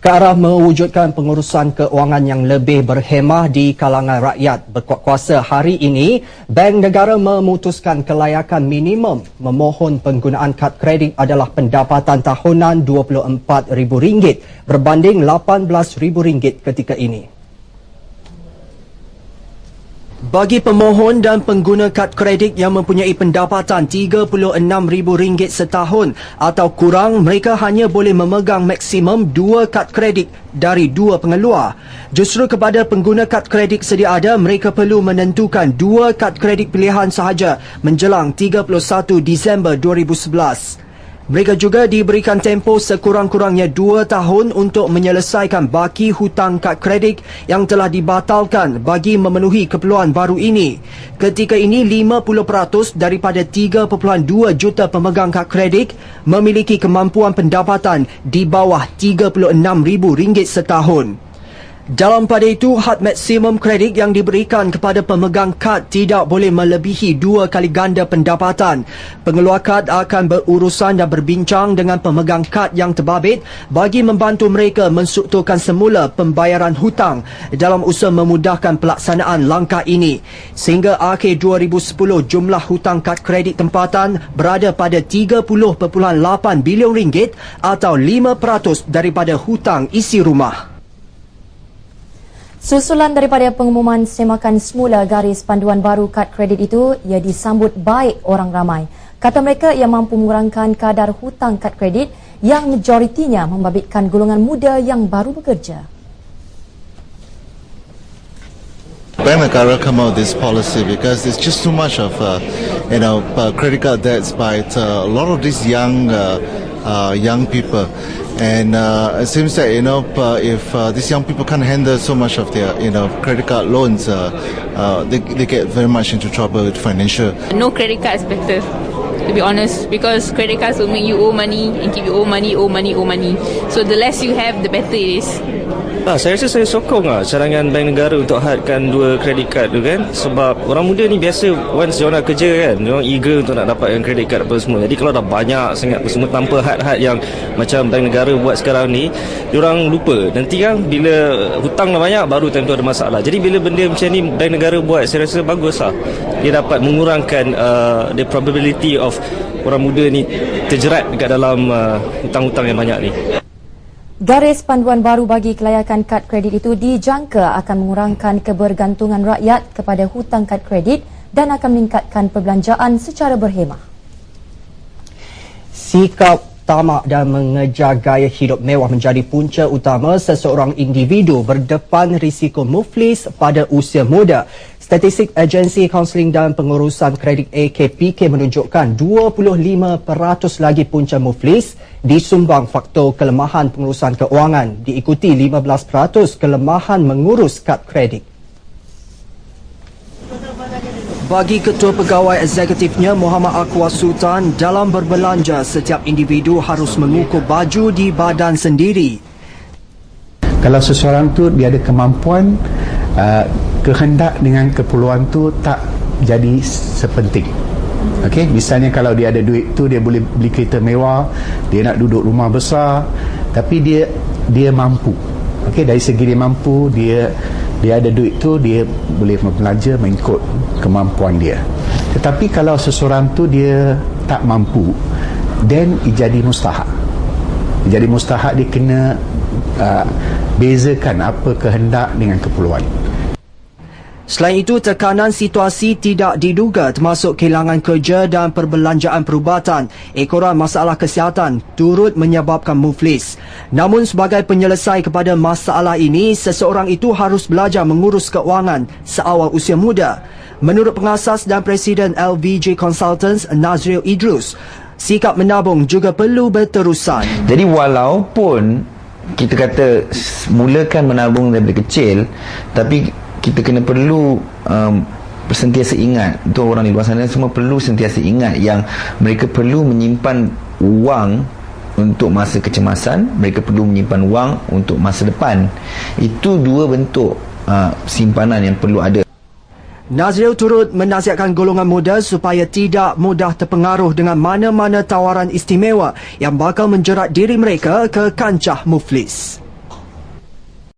ke arah mewujudkan pengurusan keuangan yang lebih berhemah di kalangan rakyat berkuat kuasa hari ini, Bank Negara memutuskan kelayakan minimum memohon penggunaan kad kredit adalah pendapatan tahunan RM24,000 berbanding RM18,000 ketika ini. Bagi pemohon dan pengguna kad kredit yang mempunyai pendapatan RM36,000 setahun atau kurang, mereka hanya boleh memegang maksimum dua kad kredit dari dua pengeluar. Justru kepada pengguna kad kredit sedia ada, mereka perlu menentukan dua kad kredit pilihan sahaja menjelang 31 Disember 2011. Mereka juga diberikan tempoh sekurang-kurangnya dua tahun untuk menyelesaikan baki hutang kad kredit yang telah dibatalkan bagi memenuhi keperluan baru ini. Ketika ini, 50% daripada 3.2 juta pemegang kad kredit memiliki kemampuan pendapatan di bawah RM36,000 setahun. Dalam pada itu, had maksimum kredit yang diberikan kepada pemegang kad tidak boleh melebihi dua kali ganda pendapatan. Pengeluar kad akan berurusan dan berbincang dengan pemegang kad yang terbabit bagi membantu mereka menstrukturkan semula pembayaran hutang dalam usaha memudahkan pelaksanaan langkah ini. Sehingga akhir 2010, jumlah hutang kad kredit tempatan berada pada 30.8 bilion ringgit atau 5% daripada hutang isi rumah. Susulan daripada pengumuman semakan semula garis panduan baru kad kredit itu, ia disambut baik orang ramai. Kata mereka ia mampu mengurangkan kadar hutang kad kredit yang majoritinya membabitkan golongan muda yang baru bekerja. Bank Negara come out this policy because there's just too much of, uh, you know, uh, credit card debts by uh, a lot of these young, uh, uh, young people. and uh, it seems that you know uh, if uh, these young people can't handle so much of their you know credit card loans, uh, they they get very much into trouble with financial. No credit card is better, to be honest, because credit cards will make you owe money and keep you owe money, owe money, owe money. So the less you have, the better it is. Ah, saya rasa saya sokong lah cadangan Bank Negara untuk hadkan dua kredit card tu kan? Sebab orang muda ni biasa once dia nak kerja kan? Dia orang eager untuk nak dapatkan kredit card apa semua. Jadi kalau dah banyak sangat semua tanpa had-had yang macam Bank Negara buat sekarang ni dia orang lupa. Nanti kan bila hutang dah banyak baru time tu ada masalah. Jadi bila benda macam ni Bank Negara buat saya rasa bagus lah. Dia dapat mengurangkan uh, the probability of orang muda ni terjerat dekat dalam uh, hutang-hutang yang banyak ni Garis panduan baru bagi kelayakan kad kredit itu dijangka akan mengurangkan kebergantungan rakyat kepada hutang kad kredit dan akan meningkatkan perbelanjaan secara berhemah. Sikap tamak dan mengejar gaya hidup mewah menjadi punca utama seseorang individu berdepan risiko muflis pada usia muda. Statistik Agensi Kaunseling dan Pengurusan Kredit AKPK menunjukkan 25% lagi punca muflis disumbang faktor kelemahan pengurusan keuangan diikuti 15% kelemahan mengurus kad kredit. Bagi Ketua Pegawai Eksekutifnya Muhammad Akwa Sultan, dalam berbelanja setiap individu harus mengukur baju di badan sendiri. Kalau seseorang tu dia ada kemampuan uh, kehendak dengan keperluan tu tak jadi sepenting Okey, misalnya kalau dia ada duit tu dia boleh beli kereta mewah, dia nak duduk rumah besar, tapi dia dia mampu. Okey, dari segi dia mampu, dia dia ada duit tu dia boleh berbelanja mengikut kemampuan dia. Tetapi kalau seseorang tu dia tak mampu, then jadi mustahak. Jadi mustahak dia kena uh, bezakan apa kehendak dengan keperluan. Selain itu, tekanan situasi tidak diduga termasuk kehilangan kerja dan perbelanjaan perubatan, ekoran masalah kesihatan turut menyebabkan muflis. Namun sebagai penyelesai kepada masalah ini, seseorang itu harus belajar mengurus keuangan seawal usia muda. Menurut pengasas dan Presiden LVJ Consultants Nazril Idrus, sikap menabung juga perlu berterusan. Jadi walaupun kita kata mulakan menabung daripada kecil, tapi kita kena perlu um, sentiasa ingat. Untuk orang di luar sana semua perlu sentiasa ingat yang mereka perlu menyimpan wang untuk masa kecemasan mereka perlu menyimpan wang untuk masa depan. Itu dua bentuk uh, simpanan yang perlu ada. Nazril turut menasihatkan golongan muda supaya tidak mudah terpengaruh dengan mana-mana tawaran istimewa yang bakal menjerat diri mereka ke kancah muflis.